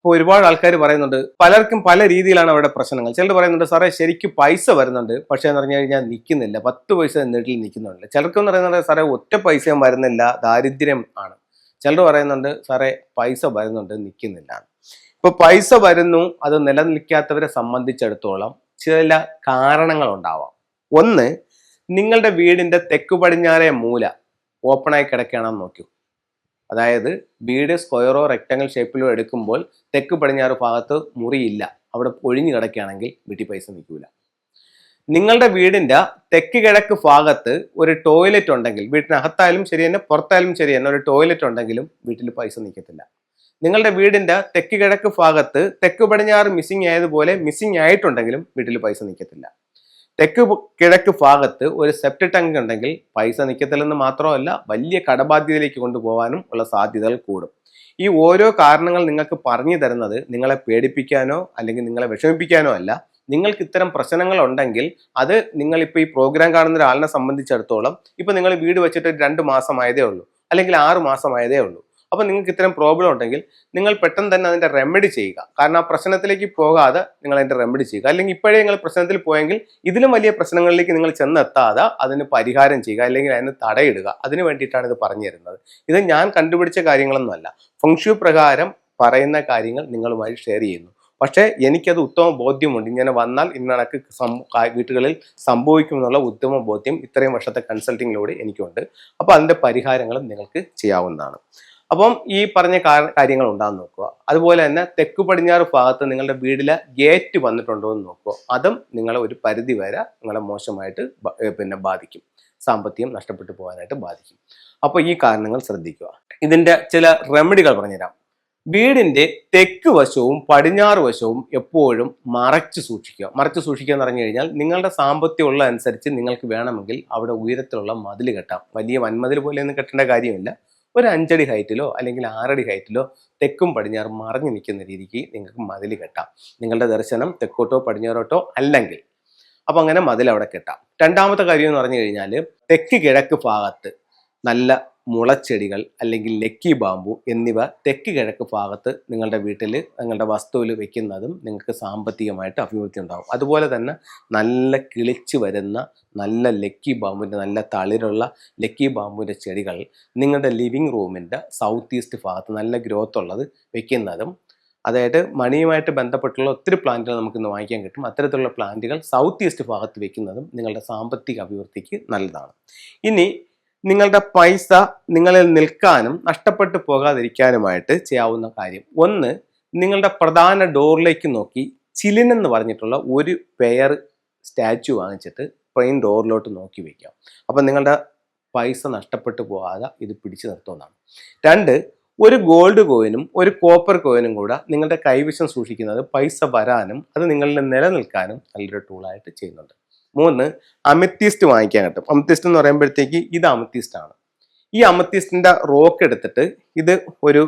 ഇപ്പോൾ ഒരുപാട് ആൾക്കാർ പറയുന്നുണ്ട് പലർക്കും പല രീതിയിലാണ് അവരുടെ പ്രശ്നങ്ങൾ. ചിലർ പറയുന്നുണ്ട് സാറേ ശരിക്കും പൈസ വരുന്നുണ്ട് പക്ഷേ എന്ന് പറഞ്ഞു കഴിഞ്ഞാൽ നിൽക്കുന്നില്ല. പത്ത് പൈസ എന്നിട്ടിൽ നിൽക്കുന്നുണ്ട്. ചിലർക്കെന്ന് പറയുന്നുണ്ട് സാറേ ഒറ്റ പൈസയും വരുന്നില്ല ദാരിദ്ര്യം ആണ്. ചിലർ പറയുന്നുണ്ട് സാറേ പൈസ വരുന്നുണ്ട് നിൽക്കുന്നില്ല. ഇപ്പോൾ പൈസ വരുന്നു അത് നിലനിൽക്കാത്തവരെ സംബന്ധിച്ചിടത്തോളം ചില കാരണങ്ങൾ ഉണ്ടാവാം ഒന്ന് നിങ്ങളുടെ വീടിന്റെ തെക്കു പടിഞ്ഞാറേ മൂല ഓപ്പണായി കിടക്കുകയാണെന്ന് നോക്കൂ. അതായത് വീട് സ്ക്വയറോ റെക്ടാങ്കിൾ ഷേപ്പിലോ എടുക്കുമ്പോൾ തെക്ക് പടിഞ്ഞാറ് ഭാഗത്ത് മുറിയില്ല. അവിടെ ഒഴിഞ്ഞു കിടക്കുകയാണെങ്കിൽ വീട്ടിൽ പൈസ നിൽക്കൂല. നിങ്ങളുടെ വീടിന്റെ തെക്ക് കിഴക്ക് ഭാഗത്ത് ഒരു ടോയ്ലറ്റ് ഉണ്ടെങ്കിൽ വീട്ടിനകത്തായാലും ശരി തന്നെ പുറത്തായാലും ശരി തന്നെ ഒരു ടോയ്ലറ്റ് ഉണ്ടെങ്കിലും വീട്ടിൽ പൈസ നിൽക്കത്തില്ല. നിങ്ങളുടെ വീടിന്റെ തെക്ക് കിഴക്ക് ഭാഗത്ത് തെക്ക് പടിഞ്ഞാറ് മിസ്സിംഗ് ആയതുപോലെ മിസ്സിംഗ് ആയിട്ടുണ്ടെങ്കിലും വീട്ടിൽ പൈസ നിൽക്കത്തില്ല. തെക്ക് കിഴക്ക് ഭാഗത്ത് ഒരു സെപ്റ്റ് ടാങ്ക് ഉണ്ടെങ്കിൽ പൈസ നിൽക്കത്തില്ലെന്ന് മാത്രമല്ല വലിയ കടബാധ്യതയിലേക്ക് കൊണ്ടുപോകാനും ഉള്ള സാധ്യതകൾ കൂടും. ഈ ഓരോ കാരണങ്ങൾ നിങ്ങൾക്ക് പറഞ്ഞു തരുന്നത് നിങ്ങളെ പേടിപ്പിക്കാനോ അല്ലെങ്കിൽ നിങ്ങളെ വിഷമിപ്പിക്കാനോ അല്ല. നിങ്ങൾക്ക് ഇത്തരം പ്രശ്നങ്ങൾ ഉണ്ടെങ്കിൽ അത് നിങ്ങളിപ്പോൾ ഈ പ്രോഗ്രാം കാണുന്ന ഒരാളിനെ സംബന്ധിച്ചിടത്തോളം ഇപ്പൊ നിങ്ങൾ വീട് വെച്ചിട്ട് രണ്ട് മാസമായതേ ഉള്ളൂ. അല്ലെങ്കിൽ ആറ് മാസമായതേ ഉള്ളൂ. അപ്പൊ നിങ്ങൾക്ക് ഇത്തരം പ്രോബ്ലം ഉണ്ടെങ്കിൽ നിങ്ങൾ പെട്ടെന്ന് തന്നെ അതിന്റെ റെമഡി ചെയ്യുക. കാരണം ആ പ്രശ്നത്തിലേക്ക് പോകാതെ നിങ്ങൾ അതിന്റെ റെമഡി ചെയ്യുക. അല്ലെങ്കിൽ ഇപ്പോഴേ നിങ്ങൾ പ്രശ്നത്തിൽ പോയെങ്കിൽ ഇതിലും വലിയ പ്രശ്നങ്ങളിലേക്ക് നിങ്ങൾ ചെന്നെത്താതെ അതിന് പരിഹാരം ചെയ്യുക. അല്ലെങ്കിൽ അതിന് തടയിടുക. അതിന് വേണ്ടിയിട്ടാണ് ഇത് പറഞ്ഞു തരുന്നത്. ഇത് ഞാൻ കണ്ടുപിടിച്ച കാര്യങ്ങളൊന്നുമല്ല ഫംഗ്ഷു പ്രകാരം പറയുന്ന കാര്യങ്ങൾ നിങ്ങളുമായി ഷെയർ ചെയ്യുന്നു. പക്ഷേ എനിക്കത് ഉത്തമ ബോധ്യമുണ്ട്. ഇങ്ങനെ വന്നാൽ ഇന്നണക്ക് വീട്ടുകളിൽ സംഭവിക്കുമെന്നുള്ള ഉത്തമ ബോധ്യം ഇത്രയും വർഷത്തെ കൺസൾട്ടിങ്ങിലൂടെ എനിക്കുണ്ട്. അപ്പോൾ അതിന്റെ പരിഹാരങ്ങളും നിങ്ങൾക്ക് ചെയ്യാവുന്നതാണ്. അപ്പം ഈ പറഞ്ഞ കാര്യങ്ങൾ ഉണ്ടാകുന്ന നോക്കുക. അതുപോലെ തന്നെ തെക്ക് പടിഞ്ഞാറ് ഭാഗത്ത് നിങ്ങളുടെ വീടിലെ ഗേറ്റ് വന്നിട്ടുണ്ടോ എന്ന് നോക്കുക. അതും നിങ്ങളെ ഒരു പരിധി വരെ നിങ്ങളെ മോശമായിട്ട് പിന്നെ ബാധിക്കും. സാമ്പത്തികം നഷ്ടപ്പെട്ടു പോകാനായിട്ട് ബാധിക്കും. അപ്പോൾ ഈ കാരണങ്ങൾ ശ്രദ്ധിക്കുക. ഇതിന്റെ ചില റെമഡികൾ പറഞ്ഞുതരാം. വീടിന്റെ തെക്ക് വശവും പടിഞ്ഞാറ് വശവും എപ്പോഴും മറച്ചു സൂക്ഷിക്കുക. മറച്ചു സൂക്ഷിക്കുക എന്ന് പറഞ്ഞു കഴിഞ്ഞാൽ നിങ്ങളുടെ സാമ്പത്തികം ഉള്ള അനുസരിച്ച് നിങ്ങൾക്ക് വേണമെങ്കിൽ അവിടെ ഉയരത്തിലുള്ള മതിൽ കെട്ടാം. വലിയ വൻമതിൽ പോലെയൊന്നും കെട്ടേണ്ട കാര്യമില്ല. ഒരു അഞ്ചടി ഹൈറ്റിലോ അല്ലെങ്കിൽ ആറടി ഹൈറ്റിലോ തെക്കും പടിഞ്ഞാറും മറഞ്ഞു നിൽക്കുന്ന രീതിക്ക് നിങ്ങൾക്ക് മതിൽ കെട്ടാം. നിങ്ങളുടെ ദർശനം തെക്കോട്ടോ പടിഞ്ഞാറോട്ടോ അല്ലെങ്കിൽ. അപ്പൊ അങ്ങനെ മതിൽ അവിടെ കെട്ടാം. രണ്ടാമത്തെ കാര്യം എന്ന് പറഞ്ഞു കഴിഞ്ഞാൽ തെക്ക് കിഴക്ക് ഭാഗത്ത് നല്ല മുളച്ചെടികൾ അല്ലെങ്കിൽ ലക്കി ബാമ്പു എന്നിവ തെക്ക് കിഴക്ക് ഭാഗത്ത് നിങ്ങളുടെ വീട്ടിൽ നിങ്ങളുടെ വസ്തുവിൽ വെക്കുന്നതും നിങ്ങൾക്ക് സാമ്പത്തികമായിട്ട് അഭിവൃദ്ധി ഉണ്ടാകും അതുപോലെ തന്നെ നല്ല കിളിച്ച് വരുന്ന നല്ല ലക്കി ബാമ്പുവിന്റെ നല്ല തളിരുള്ള ലക്കി ബാമ്പുവിന്റെ ചെടികൾ നിങ്ങളുടെ ലിവിങ് റൂമിന്റെ സൗത്ത് ഈസ്റ്റ് ഭാഗത്ത് നല്ല ഗ്രോത്ത് ഉള്ളത് വെക്കുന്നതും അതായത് മണിയുമായിട്ട് ബന്ധപ്പെട്ടുള്ള ഒത്തിരി പ്ലാന്റുകൾ നമുക്ക് ഇന്ന് വാങ്ങിക്കാൻ കിട്ടും. അത്തരത്തിലുള്ള പ്ലാന്റുകൾ സൗത്ത് ഈസ്റ്റ് ഭാഗത്ത് വെക്കുന്നതും നിങ്ങളുടെ സാമ്പത്തിക അഭിവൃദ്ധിക്ക് നല്ലതാണ്. ഇനി നിങ്ങളുടെ പൈസ നിങ്ങളിൽ നിൽക്കാനും നഷ്ടപ്പെട്ടു പോകാതിരിക്കാനുമായിട്ട് ചെയ്യാവുന്ന കാര്യം. ഒന്ന് നിങ്ങളുടെ പ്രധാന ഡോറിലേക്ക് നോക്കി ചിലിൻ എന്ന് പറഞ്ഞിട്ടുള്ള ഒരു പെയർ സ്റ്റാച്ചു വാങ്ങിച്ചിട്ട് ട്രെയിൻ ഡോറിലോട്ട് നോക്കി വയ്ക്കാം അപ്പം നിങ്ങളുടെ പൈസ നഷ്ടപ്പെട്ടു പോകാതെ ഇത് പിടിച്ചു നിർത്തുന്നതാണ്. രണ്ട് ഒരു ഗോൾഡ് കോയിനും ഒരു കോപ്പർ കോയിനും കൂടെ നിങ്ങളുടെ കൈവശം സൂക്ഷിക്കുന്നത് പൈസ വരാനും അത് നിങ്ങളിൽ നിലനിൽക്കാനും നല്ലൊരു ടൂളായിട്ട് ചെയ്യുന്നുണ്ട്. മൂന്ന് അമിത്തിസ്റ്റ് വാങ്ങിക്കാൻ കിട്ടും. അമിത്തിസ്റ്റ് എന്ന് പറയുമ്പോഴത്തേക്ക് ഇത് അമിത്തിസ്റ്റ് ആണ്. ഈ അമിത്തിസ്റ്റിന്റെ റോക്ക് എടുത്തിട്ട് ഇത് ഒരു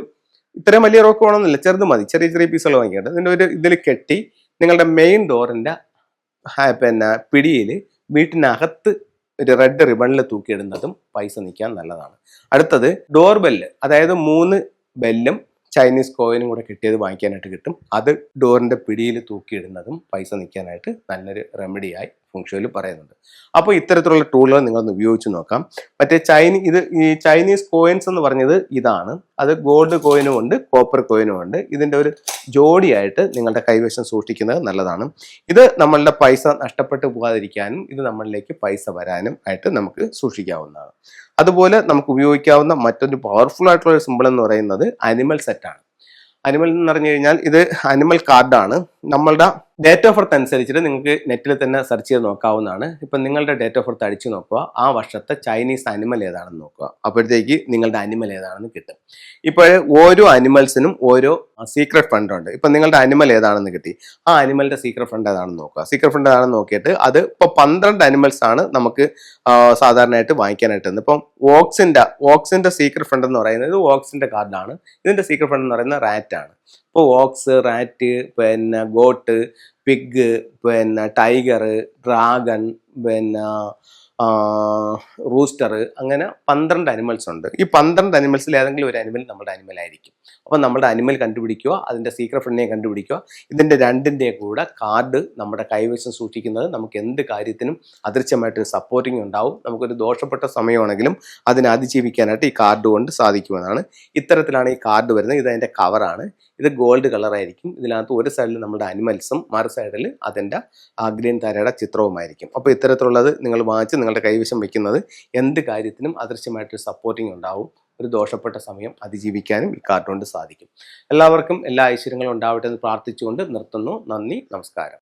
ഇത്രയും വലിയ റോക്ക് വേണമെന്നില്ല ചെറുത് മതി. ചെറിയ ചെറിയ പീസുകൾ വാങ്ങിക്കട്ടെ ഇതിന്റെ ഒരു ഇതിൽ കെട്ടി നിങ്ങളുടെ മെയിൻ ഡോറിന്റെ പിന്നെ പിടിയിൽ വീട്ടിനകത്ത് ഒരു റെഡ് റിബണിൽ തൂക്കിയിടുന്നതും പൈസ നിൽക്കാൻ നല്ലതാണ്. അടുത്തത് ഡോർ ബെല്ല് അതായത് മൂന്ന് ബെല്ലും ചൈനീസ് കോയിനും കൂടെ കിട്ടിയത് വാങ്ങിക്കാനായിട്ട് കിട്ടും. അത് ഡോറിന്റെ പിടിയിൽ തൂക്കിയിടുന്നതും പൈസ നിൽക്കാനായിട്ട് നല്ലൊരു റെമഡിയായി ഫുങ്ഷോയിൽ പറയുന്നുണ്ട്. അപ്പോൾ ഇത്തരത്തിലുള്ള ടൂളുകൾ നിങ്ങളൊന്ന് ഉപയോഗിച്ച് നോക്കാം. മറ്റേ ചൈന ഇത് ഈ ചൈനീസ് കോയിൻസ് എന്ന് പറഞ്ഞത് ഇതാണ്. അത് ഗോൾഡ് കോയിനും ഉണ്ട് കോപ്പർ കോയിനും ഉണ്ട്. ഇതിന്റെ ഒരു ജോഡിയായിട്ട് നിങ്ങളുടെ കൈവശം സൂക്ഷിക്കുന്നത് നല്ലതാണ്. ഇത് നമ്മളുടെ പൈസ നഷ്ടപ്പെട്ടു പോകാതിരിക്കാനും ഇത് നമ്മളിലേക്ക് പൈസ വരാനും ആയിട്ട് നമുക്ക് സൂക്ഷിക്കാവുന്നതാണ്. അതുപോലെ നമുക്ക് ഉപയോഗിക്കാവുന്ന മറ്റൊരു പവർഫുൾ ആയിട്ടുള്ള സിമ്പിൾ എന്ന് പറയുന്നത് അനിമൽ സെറ്റാണ് അനിമൽ എന്ന് പറഞ്ഞു കഴിഞ്ഞാൽ ഇത് അനിമൽ കാർഡാണ് നമ്മളുടെ ഡേറ്റ് ഓഫ് ബർത്ത് അനുസരിച്ചിട്ട് നിങ്ങൾക്ക് നെറ്റിൽ തന്നെ സെർച്ച് ചെയ്ത് നോക്കാവുന്നതാണ്. ഇപ്പം നിങ്ങളുടെ ഡേറ്റ് ഓഫ് ബർത്ത് അടിച്ചു നോക്കുക. ആ വർഷത്തെ ചൈനീസ് അനിമൽ ഏതാണെന്ന് നോക്കുക. അപ്പോഴത്തേക്ക് നിങ്ങളുടെ അനിമൽ ഏതാണെന്ന് കിട്ടും. ഇപ്പോൾ ഓരോ അനിമൽസിനും ഓരോ സീക്രട്ട് ഫണ്ട് ഉണ്ട്. ഇപ്പം നിങ്ങളുടെ അനിമൽ ഏതാണെന്ന് കിട്ടി. ആ അനിമലിന്റെ സീക്രട്ട് ഫണ്ട് ഏതാണെന്ന് നോക്കുക. സീക്രട്ട് ഫണ്ട് ഏതാണെന്ന് നോക്കിയിട്ട് അത് ഇപ്പോൾ പന്ത്രണ്ട് അനിമൽസ് ആണ് നമുക്ക് സാധാരണയായിട്ട് വാങ്ങിക്കാനായിട്ട്. ഇപ്പം ഓക്സിന്റെ ഓക്സിന്റെ സീക്രട്ട് ഫണ്ട് എന്ന് പറയുന്നത് ഓക്സിന്റെ കാർഡാണ് ഇതിന്റെ സീക്രട്ട് ഫണ്ട് എന്ന് പറയുന്നത് റാറ്റാണ് ഇപ്പോൾ ഓക്സ് റാറ്റ് പിന്നെ ഗോട്ട് പിഗ് പിന്നെ ടൈഗർ ഡ്രാഗൺ പിന്നെ റൂസ്റ്റർ അങ്ങനെ പന്ത്രണ്ട് അനിമൽസ് ഉണ്ട്. ഈ പന്ത്രണ്ട് അനിമൽസിൽ ഏതെങ്കിലും ഒരു അനിമൽ നമ്മുടെ അനിമൽ ആയിരിക്കും. അപ്പം നമ്മുടെ അനിമൽ കണ്ടുപിടിക്കുക അതിന്റെ സീക്രട്ട് ഫ്രണ്ടിനെ കണ്ടുപിടിക്കുക ഇതിന്റെ രണ്ടിന്റെയും കൂടെ കാർഡ് നമ്മുടെ കൈവശം സൂക്ഷിക്കുന്നത് നമുക്ക് എന്ത് കാര്യത്തിനും അദൃശ്യമായിട്ട് സപ്പോർട്ടിങ് ഉണ്ടാവും. നമുക്കൊരു ദോഷപ്പെട്ട സമയമാണെങ്കിലും അതിനെ അതിജീവിക്കാനായിട്ട് ഈ കാർഡ് കൊണ്ട് സാധിക്കുമെന്നാണ്. ഇത്തരത്തിലാണ് ഈ കാർഡ് വരുന്നത്. ഇത് അതിന്റെ കവറാണ് ഇത് ഗോൾഡ് കളറായിരിക്കും ഇതിനകത്ത് ഒരു സൈഡിൽ നമ്മുടെ അനിമൽസും മറു സൈഡിൽ അതിന്റെ ഗ്രീൻ താരയുടെ ചിത്രവുമായിരിക്കും. അപ്പോൾ ഇത്തരത്തിലുള്ളത് നിങ്ങൾ വാങ്ങിച്ച് നിങ്ങളുടെ കൈവശം വയ്ക്കുന്നത് എന്ത് കാര്യത്തിനും അദൃശ്യമായിട്ടൊരു സപ്പോർട്ടിങ് ഉണ്ടാവും. ഒരു ദോഷപ്പെട്ട സമയം അതിജീവിക്കാനും ഈ കാർഡ് കൊണ്ട് സാധിക്കും. എല്ലാവർക്കും എല്ലാ ഐശ്വര്യങ്ങളും ഉണ്ടാവട്ടെ എന്ന് പ്രാർത്ഥിച്ചുകൊണ്ട് നിർത്തുന്നു. നന്ദി നമസ്കാരം.